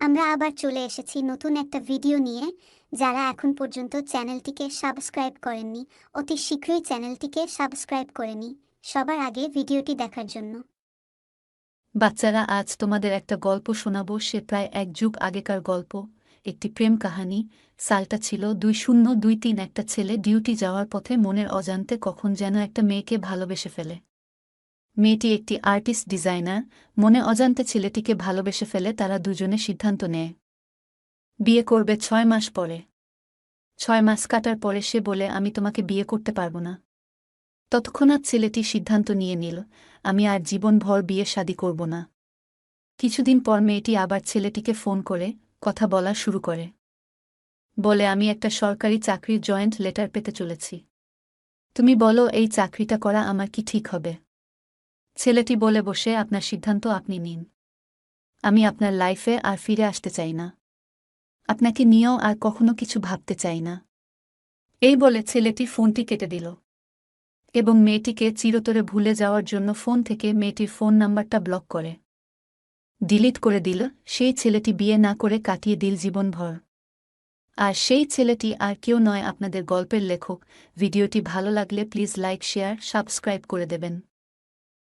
আমরা আবার চলে এসেছি নতুন একটা ভিডিও নিয়ে। যারা এখন পর্যন্ত চ্যানেলটিকে সাবস্ক্রাইব করেননি অতি শীঘ্রই চ্যানেলটিকে সাবস্ক্রাইব করে নিই সবার আগে ভিডিওটি দেখার জন্য। বাচ্চারা আজ তোমাদের একটা গল্প শোনাবো সে প্রায় এক যুগ আগেকার গল্প। একটি প্রেম কাহানি। সালটা ছিল দুই শূন্য দুই তিন একটা ছেলে ডিউটি যাওয়ার পথে মনের অজান্তে কখন যেন একটা মেয়েকে ভালোবেসে ফেলে। মেয়েটি একটি আর্টিস্ট ডিজাইনার। মনে অজান্তে ছেলেটিকে ভালোবেসে ফেলে তারা দুজনে সিদ্ধান্ত নেয়। বিয়ে করবে ছয় মাস পরে। ছয় মাস কাটার পরে সে বলে, আমি তোমাকে বিয়ে করতে পারব না। তৎক্ষণাৎ ছেলেটি সিদ্ধান্ত নিয়ে নিল, আমি আর জীবনভর বিয়ে শাদি করব না। কিছুদিন পর মেয়েটি আবার ছেলেটিকে ফোন করে, কথা বলা শুরু করে। বলে, আমি একটা সরকারি চাকরির জয়েন্ট লেটার পেতে চলেছি। তুমি বলো, এই চাকরিটা করা আমার কি ঠিক হবে? ছেলেটি বলে বসে আপনার সিদ্ধান্ত আপনি নিন। আমি আপনার লাইফে আর ফিরে আসতে চাই না। আপনাকে নিয়েও আর কখনো কিছু ভাবতে চাই না। এই বলে ছেলেটি ফোনটি কেটে দিল। এবং মেয়েটিকে চিরতরে ভুলে যাওয়ার জন্য ফোন থেকে মেয়েটির ফোন নাম্বারটা ব্লক করে। ডিলিট করে দিল, সেই ছেলেটি বিয়ে না করে কাটিয়ে দিল জীবনভর। আর সেই ছেলেটি আর কেউ নয় আপনাদের গল্পের লেখক। ভিডিওটি ভালো লাগলে প্লিজ লাইক, শেয়ার, সাবস্ক্রাইব করে দেবেন।